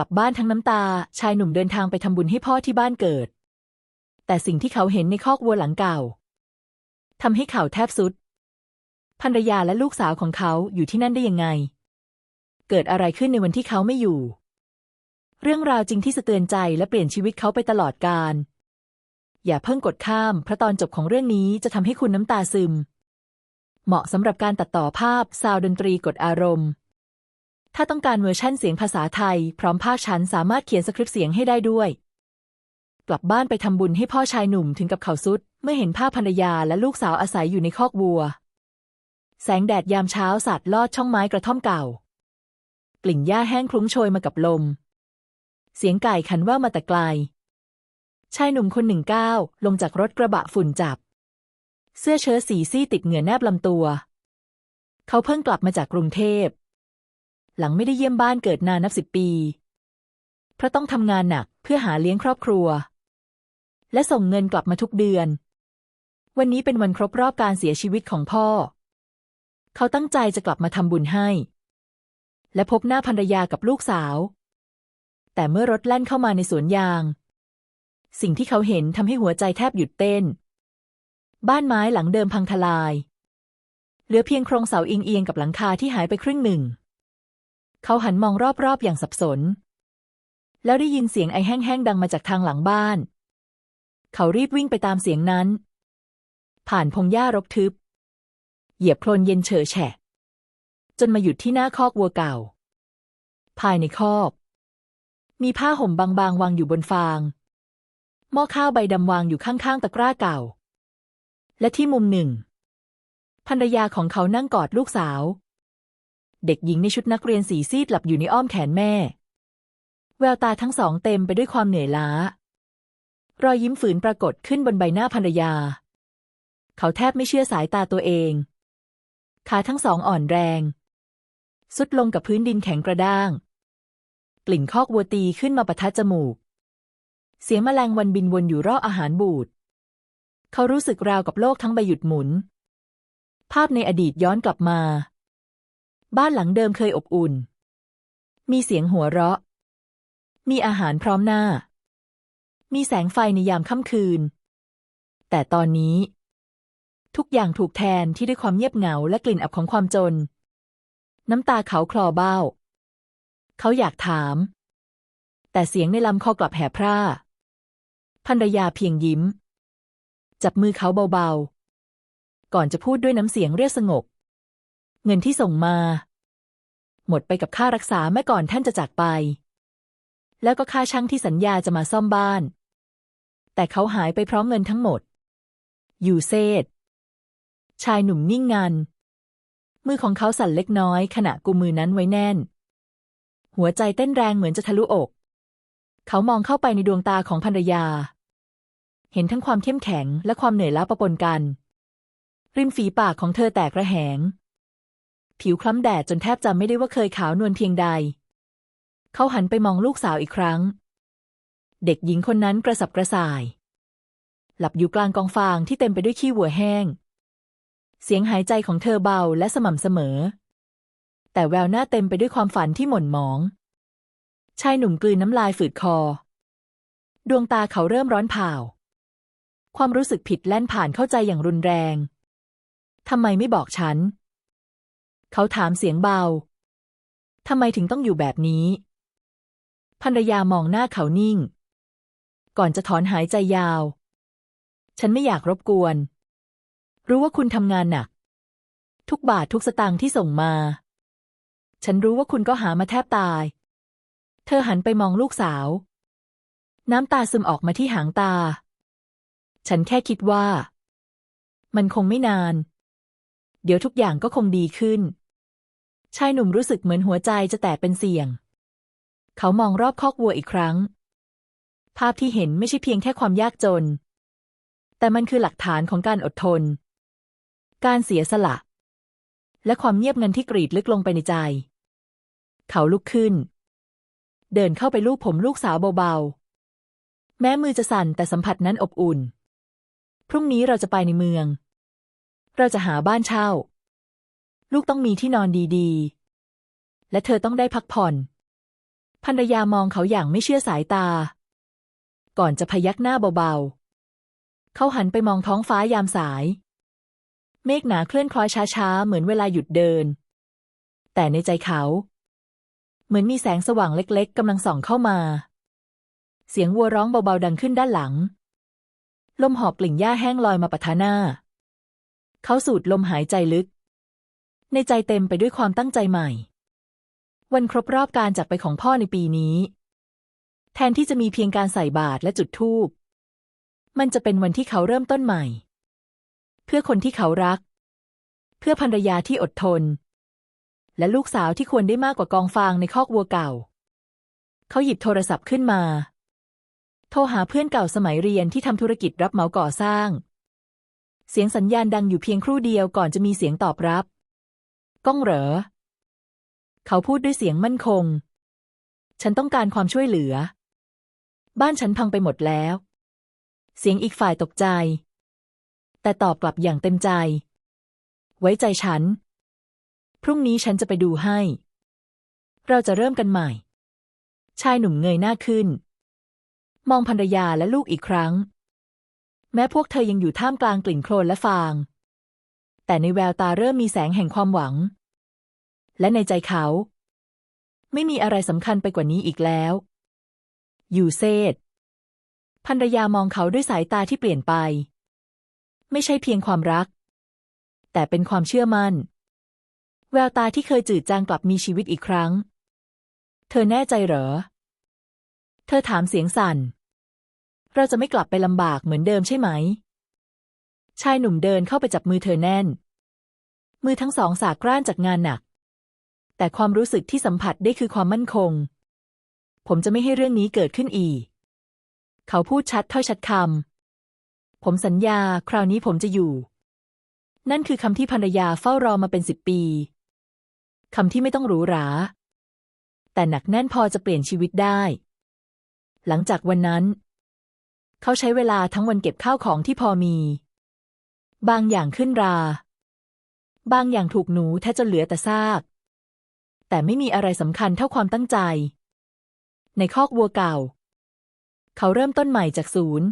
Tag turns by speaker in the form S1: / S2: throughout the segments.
S1: ลับบ้านทั้งน้ำตา ชายหนุ่มเดินทางไปทำบุญให้พ่อที่บ้านเกิด แต่สิ่งที่เขาเห็นในคอกวัวหลังเก่าทำให้เขาแทบสุด ภรรยาและลูกสาวของเขาอยู่ที่นั่นได้ยังไง เกิดอะไรขึ้นในวันที่เขาไม่อยู่ เรื่องราวจริงที่สะเตือนใจและเปลี่ยนชีวิตเขาไปตลอดกาล อย่าเพิ่งกดข้าม เพราะตอนจบของเรื่องนี้จะทำให้คุณน้ำตาซึม เหมาะสำหรับการตัดต่อภาพซาวด์ดนตรีกดอารมณ์ ถ้าต้องการเวอร์ชั่นเสียงภาษาไทย พร้อมภาคชั้นสามารถเขียนสคริปต์เสียงให้ได้ด้วย กลับบ้านไปทำบุญให้พ่อชายหนุ่มถึงกับเขาสุด เมื่อเห็นภาพภรรยาและลูกสาวอาศัยอยู่ในคอกวัว แสงแดดยามเช้าสาดลอดช่องไม้กระท่อมเก่า กลิ่นหญ้าแห้งคลุ้งโชยมากับลม เสียงไก่ขันว่ามาแต่ไกล ชายหนุ่มคนหนึ่งก้าวลงจากรถกระบะฝุ่นจับ เสื้อเชิ้ตสีซี่ติดเหงื่อแนบลำตัว เขาเพิ่งกลับมาจากกรุงเทพ หลังไม่ได้เยี่ยมบ้านเกิดนานนับสิบปีเพราะต้องทำงานหนักเพื่อหาเลี้ยงครอบครัว และส่งเงินกลับมาทุกเดือน วันนี้เป็นวันครบรอบการเสียชีวิตของพ่อ เขาตั้งใจจะกลับมาทำบุญให้ และพบหน้าภรรยากับลูกสาว แต่เมื่อรถแล่นเข้ามาในสวนยาง สิ่งที่เขาเห็นทำให้หัวใจแทบหยุดเต้น บ้านไม้หลังเดิมพังทลาย เหลือเพียงโครงเสาอิงเอียงกับหลังคาที่หายไปครึ่งหนึ่ง เขาหันมองรอบๆอย่างสับสน แล้วได้ยินเสียงไอแห้งๆดังมาจากทางหลังบ้าน เขารีบวิ่งไปตามเสียงนั้น ผ่านพงหญ้ารกทึบ เหยียบโคลนเย็นเฉอะแฉะ จนมาหยุดที่หน้าคอกวัวเก่า ภายในคอก มีผ้าห่มบางๆ วางอยู่บนฟาง หม้อข้าวใบดำวางอยู่ข้างๆตะกร้าเก่า และที่มุมหนึ่งภรรยาของเขานั่งกอดลูกสาว เด็กหญิงในชุดนักเรียนสีซีดหลับอยู่ในอ้อมแขนแม่ แววตาทั้งสองเต็มไปด้วยความเหนื่อยล้า รอยยิ้มฝืนปรากฏขึ้นบนใบหน้าภรรยา เขาแทบไม่เชื่อสายตาตัวเอง ขาทั้งสองอ่อนแรง สุดลงกับพื้นดินแข็งกระด้าง กลิ่นคอกวัวตีขึ้นมาปะทะจมูก เสียงแมลงวันบินวนอยู่รอบอาหารบูดเขารู้สึกราวกับโลกทั้งใบหยุดหมุน ภาพในอดีตย้อนกลับมา บ้านหลังเดิมเคยอบอุ่น มีเสียงหัวเราะ มีอาหารพร้อมหน้า มีแสงไฟในยามค่ำคืน แต่ตอนนี้ ทุกอย่างถูกแทนที่ด้วยความเงียบเหงาและกลิ่นอับของความจน น้ำตาเขาคลอเบ้า เขาอยากถาม แต่เสียงในลำคอกลับแหบพร่าภรรยาเพียงยิ้ม จับมือเขาเบาๆ ก่อนจะพูดด้วยน้ำเสียงเรียบสงบ เงินที่ส่งมา หมดไปกับค่ารักษาแม่ก่อนท่านจะจากไป แล้วก็ค่าช่างที่สัญญาจะมาซ่อมบ้าน แต่เขาหายไปพร้อมเงินทั้งหมดยูเซดชายหนุ่มนิ่งงัน มือของเขาสั่นเล็กน้อย ขณะกุมมือนั้นไว้แน่น หัวใจเต้นแรงเหมือนจะทะลุอก เขามองเข้าไปในดวงตาของภรรยา เห็นทั้งความเข้มแข็งและความเหนื่อยล้าปะปนกัน ริมฝีปากของเธอแตกระแหง ผิวคล้ำแดดจนแทบจำไม่ได้ว่าเคยขาวนวลเพียงใด เขาหันไปมองลูกสาวอีกครั้ง เด็กหญิงคนนั้นกระสับกระส่าย หลับอยู่กลางกองฟางที่เต็มไปด้วยขี้วัวแห้ง เสียงหายใจของเธอเบาและสม่ำเสมอ แต่แววหน้าเต็มไปด้วยความฝันที่หม่นหมอง ชายหนุ่มกลืนน้ำลายฝืดคอ ดวงตาเขาเริ่มร้อนเผาความรู้สึกผิดแล่นผ่านเข้าใจอย่างรุนแรงทำไมไม่บอกฉัน เขาถามเสียงเบา ทำไมถึงต้องอยู่แบบนี้ ภรรยามองหน้าเขานิ่ง ก่อนจะถอนหายใจยาว ฉันไม่อยากรบกวน รู้ว่าคุณทำงานหนัก ทุกบาททุกสตางค์ที่ส่งมา ฉันรู้ว่าคุณก็หามาแทบตาย เธอหันไปมองลูกสาว น้ำตาซึมออกมาที่หางตา ฉันแค่คิดว่า มันคงไม่นานเดี๋ยวทุกอย่างก็คงดีขึ้น ชายหนุ่มรู้สึกเหมือนหัวใจจะแตกเป็นเสี่ยง เขามองรอบคอกวัวอีกครั้ง ภาพที่เห็นไม่ใช่เพียงแค่ความยากจน แต่มันคือหลักฐานของการอดทน การเสียสละ และความเงียบงันที่กรีดลึกลงไปในใจ เขาลุกขึ้น เดินเข้าไปลูบผมลูกสาวเบาๆ แม้มือจะสั่นแต่สัมผัสนั้นอบอุ่น พรุ่งนี้เราจะไปในเมือง เราจะหาบ้านเช่า ลูกต้องมีที่นอนดีๆ และเธอต้องได้พักผ่อน ภรรยามองเขาอย่างไม่เชื่อสายตา ก่อนจะพยักหน้าเบาๆ เขาหันไปมองท้องฟ้ายามสาย เมฆหนาเคลื่อนคล้อยช้าๆ เหมือนเวลาหยุดเดิน แต่ในใจเขา เหมือนมีแสงสว่างเล็กๆกำลังส่องเข้ามา เสียงวัวร้องเบาๆดังขึ้นด้านหลัง ลมหอบกลิ่นหญ้าแห้งลอยมาปะทะหน้า เขาสูดลมหายใจลึก ในใจเต็มไปด้วยความตั้งใจใหม่ วันครบรอบการจากไปของพ่อในปีนี้ แทนที่จะมีเพียงการใส่บาตรและจุดธูป มันจะเป็นวันที่เขาเริ่มต้นใหม่ เพื่อคนที่เขารัก เพื่อภรรยาที่อดทน และลูกสาวที่ควรได้มากกว่ากองฟางในคอกวัวเก่า เขาหยิบโทรศัพท์ขึ้นมา โทรหาเพื่อนเก่าสมัยเรียนที่ทำธุรกิจรับเหมาก่อสร้าง เสียงสัญญาณดังอยู่เพียงครู่เดียวก่อนจะมีเสียงตอบรับ ก้องเหรอ เขาพูดด้วยเสียงมั่นคง ฉันต้องการความช่วยเหลือ บ้านฉันพังไปหมดแล้ว เสียงอีกฝ่ายตกใจ แต่ตอบกลับอย่างเต็มใจ ไว้ใจฉัน พรุ่งนี้ฉันจะไปดูให้ เราจะเริ่มกันใหม่ ชายหนุ่มเงยหน้าขึ้น มองภรรยาและลูกอีกครั้ง แม้พวกเธอยังอยู่ท่ามกลางกลิ่นโคลนและฟาง แต่ในแววตาเริ่มมีแสงแห่งความหวัง และในใจเขา ไม่มีอะไรสำคัญไปกว่านี้อีกแล้ว อยู่เซธภรรยามองเขาด้วยสายตาที่เปลี่ยนไป ไม่ใช่เพียงความรัก แต่เป็นความเชื่อมั่น แววตาที่เคยจืดจางกลับมีชีวิตอีกครั้ง เธอแน่ใจเหรอ เธอถามเสียงสั่น เราจะไม่กลับไปลำบากเหมือนเดิมใช่ไหม ชายหนุ่มเดินเข้าไปจับมือเธอแน่น มือทั้งสองสากร้านจากงานหนัก แต่ความรู้สึกที่สัมผัสได้คือความมั่นคง ผมจะไม่ให้เรื่องนี้เกิดขึ้นอีก เขาพูดชัดถ้อยชัดคำ ผมสัญญาคราวนี้ผมจะอยู่ นั่นคือคำที่ภรรยาเฝ้ารอมาเป็นสิบปี คำที่ไม่ต้องหรูหรา แต่หนักแน่นพอจะเปลี่ยนชีวิตได้ หลังจากวันนั้น เขาใช้เวลาทั้งวันเก็บข้าวของที่พอมี บางอย่างขึ้นรา บางอย่างถูกหนูแทะจนเหลือแต่ซาก แต่ไม่มีอะไรสำคัญเท่าความตั้งใจ ในคอกวัวเก่า เขาเริ่มต้นใหม่จากศูนย์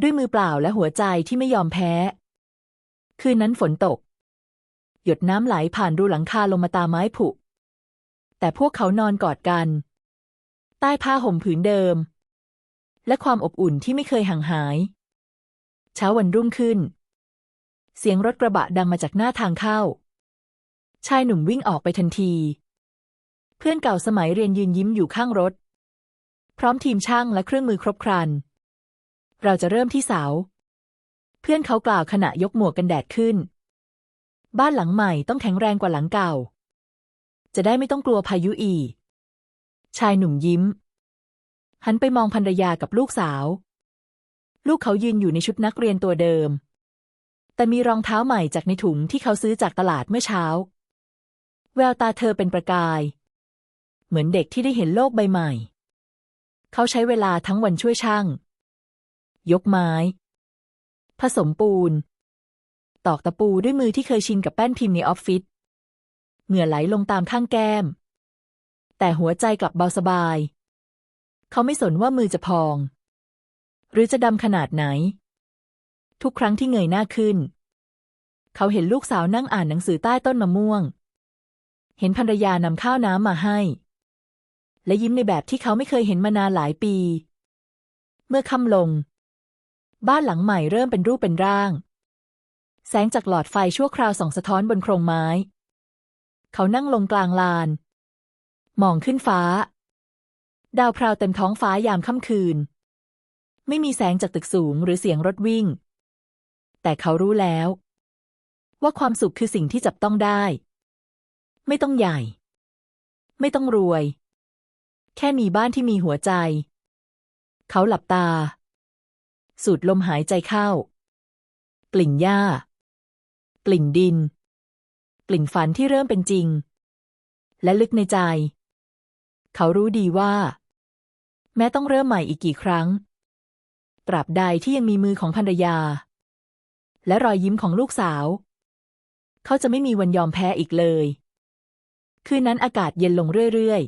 S1: ด้วยมือเปล่าและหัวใจที่ไม่ยอมแพ้ คืนนั้นฝนตก หยดน้ำไหลผ่านรูหลังคาลงมาตาไม้ผุ แต่พวกเขานอนกอดกัน ใต้ผ้าห่มผืนเดิม และความอบอุ่นที่ไม่เคยห่างหายเช้าวันรุ่งขึ้น เสียงรถกระบะดังมาจากหน้าทางเข้า ชายหนุ่มวิ่งออกไปทันที เพื่อนเก่าสมัยเรียนยืนยิ้มอยู่ข้างรถ พร้อมทีมช่างและเครื่องมือครบครัน เราจะเริ่มที่เสา เพื่อนเขากล่าวขณะยกหมวกกันแดดขึ้น บ้านหลังใหม่ต้องแข็งแรงกว่าหลังเก่า จะได้ไม่ต้องกลัวพายุอีก ชายหนุ่มยิ้ม หันไปมองภรรยากับลูกสาว ลูกเขายืนอยู่ในชุดนักเรียนตัวเดิม แต่มีรองเท้าใหม่จากในถุงที่เขาซื้อจากตลาดเมื่อเช้า แววตาเธอเป็นประกาย เหมือนเด็กที่ได้เห็นโลกใบใหม่ เขาใช้เวลาทั้งวันช่วยช่าง ยกไม้ ผสมปูน ตอกตะปูด้วยมือที่เคยชินกับแป้นพิมพ์ในออฟฟิศเหงื่อไหลลงตามข้างแก้ม แต่หัวใจกลับเบาสบาย เขาไม่สนว่ามือจะพอง หรือจะดำขนาดไหน ทุกครั้งที่เงยหน้าขึ้น เขาเห็นลูกสาวนั่งอ่านหนังสือใต้ต้นมะม่วง เห็นภรรยานำข้าวน้ำมาให้ และยิ้มในแบบที่เขาไม่เคยเห็นมานานหลายปี เมื่อค่ำลง บ้านหลังใหม่เริ่มเป็นรูปเป็นร่าง แสงจากหลอดไฟชั่วคราวส่องสะท้อนบนโครงไม้ เขานั่งลงกลางลาน มองขึ้นฟ้า ดาวพราวเต็มท้องฟ้ายามค่ำคืนไม่มีแสงจากตึกสูงหรือเสียงรถวิ่ง แต่เขารู้แล้ว ว่าความสุขคือสิ่งที่จับต้องได้ ไม่ต้องใหญ่ ไม่ต้องรวย แค่มีบ้านที่มีหัวใจ เขาหลับตา สูดลมหายใจเข้า กลิ่นหญ้า กลิ่นดิน กลิ่นฝันที่เริ่มเป็นจริง และลึกในใจ เขารู้ดีว่า แม้ต้องเริ่มใหม่อีกกี่ครั้งตราบใดที่ยังมีมือของภรรยา และรอยยิ้มของลูกสาว เขาจะไม่มีวันยอมแพ้อีกเลย คืนนั้นอากาศเย็นลงเรื่อย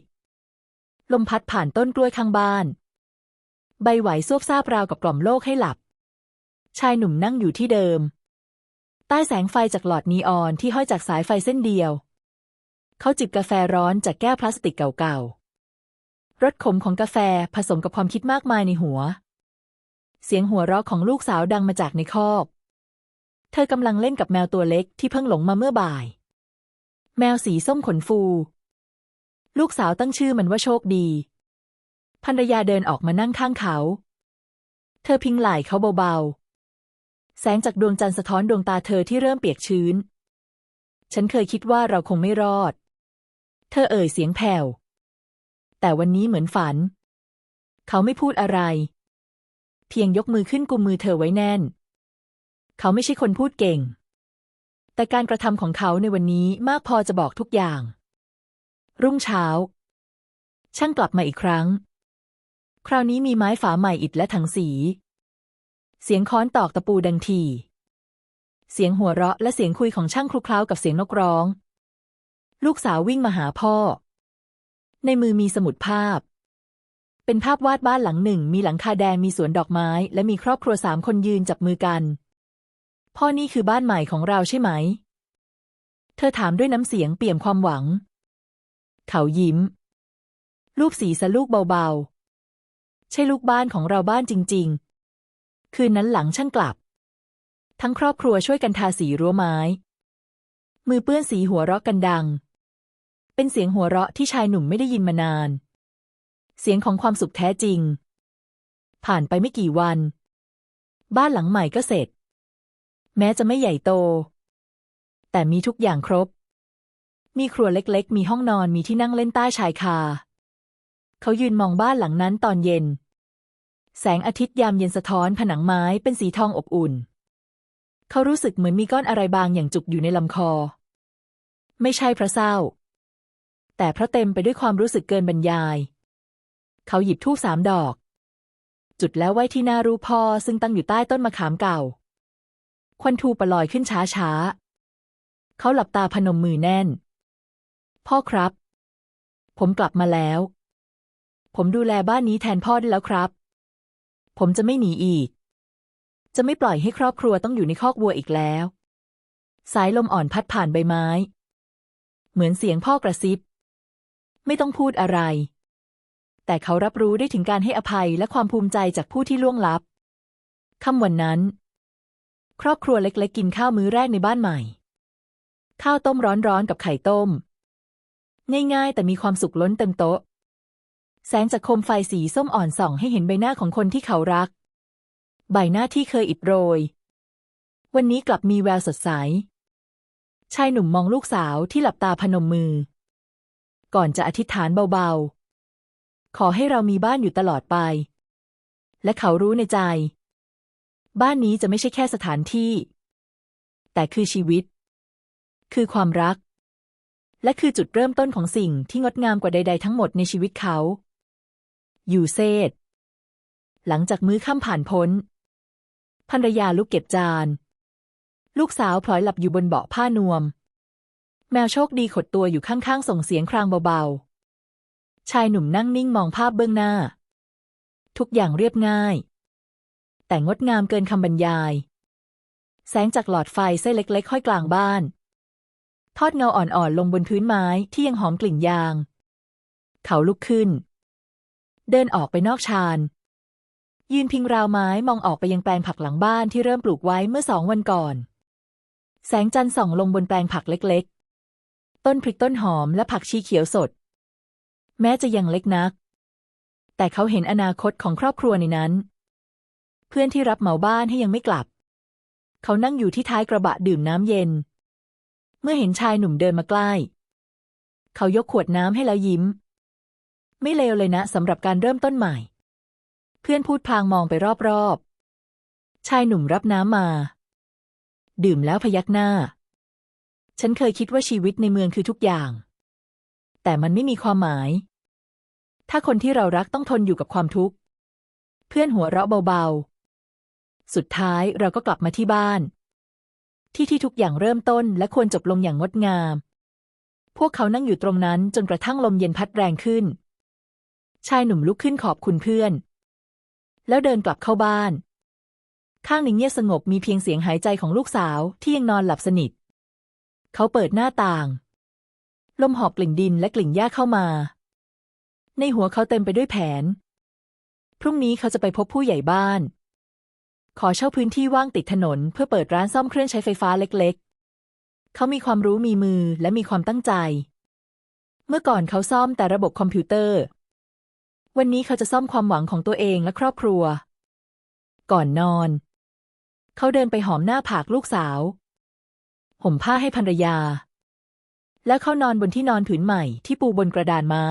S1: ๆ ลมพัดผ่านต้นกล้วยข้างบ้าน ใบไหวซวบซาบราวกับกล่อมโลกให้หลับ ชายหนุ่มนั่งอยู่ที่เดิม ใต้แสงไฟจากหลอดนีออนที่ห้อยจากสายไฟเส้นเดียว เขาจิบกาแฟร้อนจากแก้วพลาสติกเก่าๆ รสขมของกาแฟผสมกับความคิดมากมายในหัว เสียงหัวเราะของลูกสาวดังมาจากในคอก เธอกำลังเล่นกับแมวตัวเล็กที่เพิ่งหลงมาเมื่อบ่าย แมวสีส้มขนฟู ลูกสาวตั้งชื่อมันว่าโชคดี ภรรยาเดินออกมานั่งข้างเขา เธอพิงไหล่เขาเบาๆ แสงจากดวงจันทร์สะท้อนดวงตาเธอที่เริ่มเปียกชื้น ฉันเคยคิดว่าเราคงไม่รอด เธอเอ่ยเสียงแผ่ว แต่วันนี้เหมือนฝัน เขาไม่พูดอะไร เพียงยกมือขึ้นกุมมือเธอไว้แน่น เขาไม่ใช่คนพูดเก่ง แต่การกระทำของเขาในวันนี้มากพอจะบอกทุกอย่าง รุ่งเช้า ช่างกลับมาอีกครั้ง คราวนี้มีไม้ฝาใหม่อิฐและถังสี เสียงค้อนตอกตะปูดังที เสียงหัวเราะและเสียงคุยของช่างคลุกเคล้ากับเสียงนกร้อง ลูกสาววิ่งมาหาพ่อ ในมือมีสมุดภาพเป็นภาพวาดบ้านหลังหนึ่ง มีหลังคาแดง มีสวนดอกไม้ และมีครอบครัวสามคนยืนจับมือกัน พ่อนี่คือบ้านใหม่ของเราใช่ไหม เธอถามด้วยน้ำเสียงเปี่ยมความหวัง เขายิ้มรูปสีสะลูกเบาๆ ใช่ลูกบ้านของเราบ้านจริง ๆ คืนนั้นหลังช่างกลับ ทั้งครอบครัวช่วยกันทาสีรั้วไม้ มือเปื้อนสีหัวเราะกันดัง เป็นเสียงหัวเราะที่ชายหนุ่มไม่ได้ยินมานาน เสียงของความสุขแท้จริง ผ่านไปไม่กี่วัน บ้านหลังใหม่ก็เสร็จ แม้จะไม่ใหญ่โต แต่มีทุกอย่างครบ มีครัวเล็กๆ มีห้องนอนมีที่นั่งเล่นใต้ชายคา เขายืนมองบ้านหลังนั้นตอนเย็น แสงอาทิตย์ยามเย็นสะท้อนผนังไม้เป็นสีทองอบอุ่น เขารู้สึกเหมือนมีก้อนอะไรบางอย่างจุกอยู่ในลำคอ ไม่ใช่พระเศร้า แต่พระเต็มไปด้วยความรู้สึกเกินบรรยาย เขาหยิบทูบสามดอกจุดแล้วไว้ที่หน้ารูปพ่อซึ่งตั้งอยู่ใต้ต้นมะขามเก่า ควันทูประลอยขึ้นช้าๆเขาหลับตาพนมมือแน่น พ่อครับ ผมกลับมาแล้ว ผมดูแลบ้านนี้แทนพ่อได้แล้วครับ ผมจะไม่หนีอีก จะไม่ปล่อยให้ครอบครัวต้องอยู่ในคอกวัวอีกแล้ว สายลมอ่อนพัดผ่านใบไม้ เหมือนเสียงพ่อกระซิบ ไม่ต้องพูดอะไร แต่เขารับรู้ได้ถึงการให้อภัยและความภูมิใจจากผู้ที่ล่วงลับค่ำวันนั้น ครอบครัวเล็กๆ กินข้าวมื้อแรกในบ้านใหม่ ข้าวต้มร้อนๆ กับไข่ต้ม ง่ายๆ แต่มีความสุขล้นเต็มโต๊ะ แสงจากโคมไฟสีส้มอ่อนส่องให้เห็นใบหน้าของคนที่เขารัก ใบหน้าที่เคยอิดโรย วันนี้กลับมีแววสดใส ชายหนุ่มมองลูกสาวที่หลับตาพนมมือ ก่อนจะอธิษฐานเบาๆ ขอให้เรามีบ้านอยู่ตลอดไป และเขารู้ในใจ บ้านนี้จะไม่ใช่แค่สถานที่ แต่คือชีวิต คือความรัก และคือจุดเริ่มต้นของสิ่งที่งดงามกว่าใด ๆ ทั้งหมดในชีวิตเขา อยู่เซตหลังจากมื้อค่ำผ่านพ้นภรรยาลุกเก็บจาน ลูกสาวพลอยหลับอยู่บนเบาะผ้านวม แมวโชคดีขดตัวอยู่ข้างๆ ส่งเสียงครางเบาๆ ชายหนุ่มนั่งนิ่งมองภาพเบื้องหน้า ทุกอย่างเรียบง่าย แต่งดงามเกินคำบรรยาย แสงจากหลอดไฟเส้นเล็กๆห้อยกลางบ้าน ทอดเงาอ่อนๆ ลงบนพื้นไม้ที่ยังหอมกลิ่นยาง เขาลุกขึ้น เดินออกไปนอกชานยืนพิงราวไม้มองออกไปยังแปลงผักหลังบ้านที่เริ่มปลูกไว้เมื่อสองวันก่อน แสงจันทร์ส่องลงบนแปลงผักเล็กๆ ต้นพริกต้นหอมและผักชีเขียวสด แม้จะยังเล็กนัก แต่เขาเห็นอนาคตของครอบครัวในนั้น เพื่อนที่รับเหมาบ้านให้ยังไม่กลับ เขานั่งอยู่ที่ท้ายกระบะดื่มน้ำเย็น เมื่อเห็นชายหนุ่มเดินมาใกล้ เขายกขวดน้ำให้แล้วยิ้ม ไม่เลวเลยนะสำหรับการเริ่มต้นใหม่ เพื่อนพูดพลางมองไปรอบๆ ชายหนุ่มรับน้ำมา ดื่มแล้วพยักหน้า ฉันเคยคิดว่าชีวิตในเมืองคือทุกอย่าง แต่มันไม่มีความหมาย ถ้าคนที่เรารักต้องทนอยู่กับความทุกข์เพื่อนหัวเราะเบาๆ สุดท้ายเราก็กลับมาที่บ้าน ที่ที่ทุกอย่างเริ่มต้นและควรจบลงอย่างงดงาม พวกเขานั่งอยู่ตรงนั้นจนกระทั่งลมเย็นพัดแรงขึ้น ชายหนุ่มลุกขึ้นขอบคุณเพื่อน แล้วเดินกลับเข้าบ้าน ข้างในเงียบสงบมีเพียงเสียงหายใจของลูกสาวที่ยังนอนหลับสนิท เขาเปิดหน้าต่าง ลมหอบกลิ่นดินและกลิ่นหญ้าเข้ามา ในหัวเขาเต็มไปด้วยแผน พรุ่งนี้เขาจะไปพบผู้ใหญ่บ้าน ขอเช่าพื้นที่ว่างติดถนน เพื่อเปิดร้านซ่อมเครื่องใช้ไฟฟ้าเล็กๆ เขามีความรู้มีมือและมีความตั้งใจ เมื่อก่อนเขาซ่อมแต่ระบบคอมพิวเตอร์ วันนี้เขาจะซ่อมความหวังของตัวเองและครอบครัว ก่อนนอน เขาเดินไปหอมหน้าผากลูกสาว ห่มผ้าให้ภรรยา แล้วเขานอนบนที่นอนผืนใหม่ที่ปูบนกระดานไม้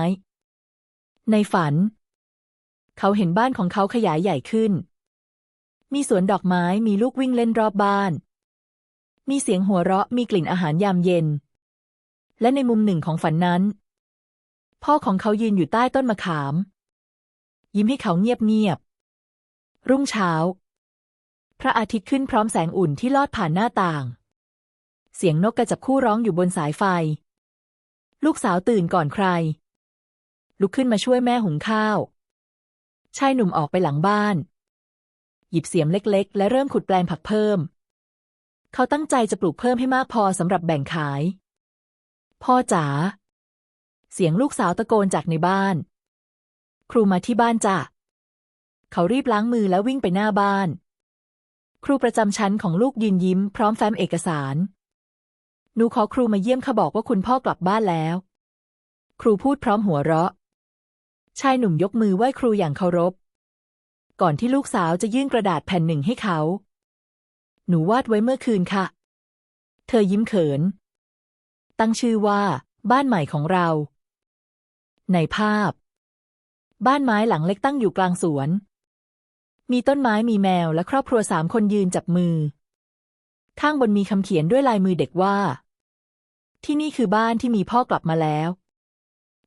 S1: ในฝัน เขาเห็นบ้านของเขาขยายใหญ่ขึ้น มีสวนดอกไม้มีลูกวิ่งเล่นรอบบ้าน มีเสียงหัวเราะมีกลิ่นอาหารยามเย็น และในมุมหนึ่งของฝันนั้น พ่อของเขายืนอยู่ใต้ต้นมะขาม ยิ้มให้เขาเงียบๆรุ่งเช้า พระอาทิตย์ขึ้นพร้อมแสงอุ่นที่ลอดผ่านหน้าต่าง เสียงนกกระจับคู่ร้องอยู่บนสายไฟ ลูกสาวตื่นก่อนใคร ลุกขึ้นมาช่วยแม่หุงข้าวชายหนุ่มออกไปหลังบ้าน หยิบเสียมเล็กๆ และเริ่มขุดแปลงผักเพิ่ม เขาตั้งใจจะปลูกเพิ่มให้มากพอสำหรับแบ่งขาย พ่อจ๋า เสียงลูกสาวตะโกนจากในบ้าน ครูมาที่บ้านจ้ะ เขารีบล้างมือแล้ววิ่งไปหน้าบ้าน ครูประจำชั้นของลูกยืนยิ้มพร้อมแฟ้มเอกสาร หนูขอครูมาเยี่ยมเขาบอกว่าคุณพ่อกลับบ้านแล้ว ครูพูดพร้อมหัวเราะ ชายหนุ่มยกมือไหว้ครูอย่างเคารพ ก่อนที่ลูกสาวจะยื่นกระดาษแผ่นหนึ่งให้เขา หนูวาดไว้เมื่อคืนค่ะ เธอยิ้มเขิน ตั้งชื่อว่า บ้านใหม่ของเรา ในภาพ บ้านไม้หลังเล็กตั้งอยู่กลางสวน มีต้นไม้มีแมวและครอบครัวสามคนยืนจับมือ ข้างบนมีคำเขียนด้วยลายมือเด็กว่า ที่นี่คือบ้านที่มีพ่อกลับมาแล้ว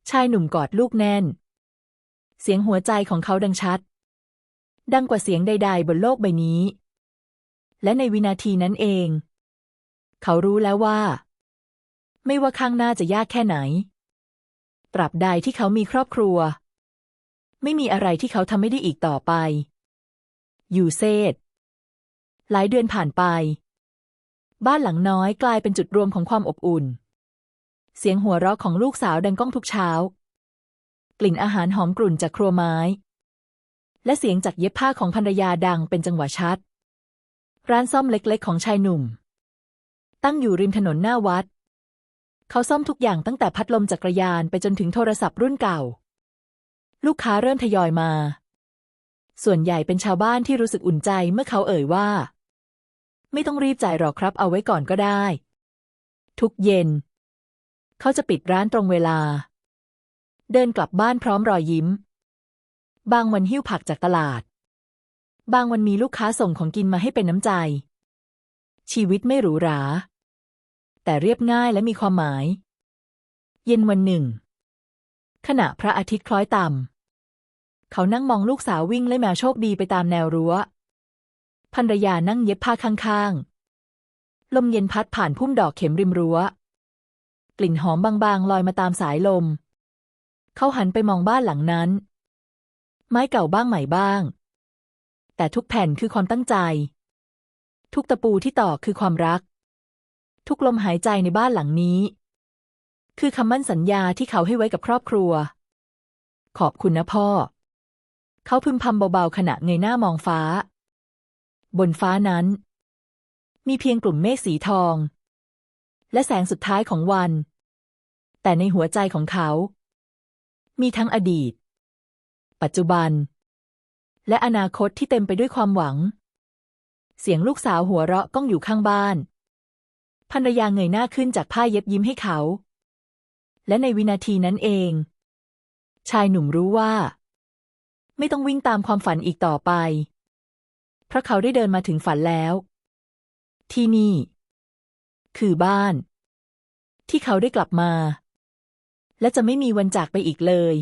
S1: ชายหนุ่มกอดลูกแน่นเสียงหัวใจของเขาดังชัด ดังกว่าเสียงใด ๆ บนโลกใบนี้ และในวินาทีนั้นเอง เขารู้แล้วว่า ไม่ว่าข้างหน้าจะยากแค่ไหน ตราบใดที่เขามีครอบครัว ไม่มีอะไรที่เขาทำไม่ได้อีกต่อไป อยู่เซตหลายเดือนผ่านไป บ้านหลังน้อยกลายเป็นจุดรวมของความอบอุ่น เสียงหัวเราะของลูกสาวดังก้องทุกเช้า กลิ่นอาหารหอมกลุ่นจากครัวไม้ และเสียงจากเย็บผ้าของภรรยาดังเป็นจังหวะชัด ร้านซ่อมเล็กๆ ของชายหนุ่ม ตั้งอยู่ริมถนนหน้าวัด เขาซ่อมทุกอย่างตั้งแต่พัดลมจักรยานไปจนถึงโทรศัพท์รุ่นเก่า ลูกค้าเริ่มทยอยมา ส่วนใหญ่เป็นชาวบ้านที่รู้สึกอุ่นใจเมื่อเขาเอ่ยว่า ไม่ต้องรีบจ่ายหรอกครับเอาไว้ก่อนก็ได้ ทุกเย็น เขาจะปิดร้านตรงเวลา เดินกลับบ้านพร้อมรอยยิ้ม บางวันหิ้วผักจากตลาด บางวันมีลูกค้าส่งของกินมาให้เป็นน้ำใจ ชีวิตไม่หรูหรา แต่เรียบง่ายและมีความหมาย เย็นวันหนึ่ง ขณะพระอาทิตย์คล้อยต่ำเขานั่งมองลูกสาววิ่งเล่นแมวโชคดีไปตามแนวรั้วภรรยานั่งเย็บผ้าข้างๆ ลมเย็นพัดผ่านพุ่มดอกเข็มริมรั้ว กลิ่นหอมบางๆ ลอยมาตามสายลม เขาหันไปมองบ้านหลังนั้น ไม้เก่าบ้างใหม่บ้าง แต่ทุกแผ่นคือความตั้งใจ ทุกตะปูที่ตอกคือความรัก ทุกลมหายใจในบ้านหลังนี้ คือคำมั่นสัญญาที่เขาให้ไว้กับครอบครัว ขอบคุณนะพ่อ เขาพึมพำเบาๆขณะเงยหน้ามองฟ้า บนฟ้านั้น มีเพียงกลุ่มเมฆสีทอง และแสงสุดท้ายของวัน แต่ในหัวใจของเขา มีทั้งอดีต ปัจจุบัน และอนาคตที่เต็มไปด้วยความหวัง เสียงลูกสาวหัวเราะก้องอยู่ข้างบ้านภรรยาเงยหน้าขึ้นจากผ้าเย็บยิ้มให้เขา และในวินาทีนั้นเอง ชายหนุ่มรู้ว่า ไม่ต้องวิ่งตามความฝันอีกต่อไป เพราะเขาได้เดินมาถึงฝันแล้ว ที่นี่ คือบ้าน ที่เขาได้กลับมา และจะไม่มีวันจากไปอีกเลย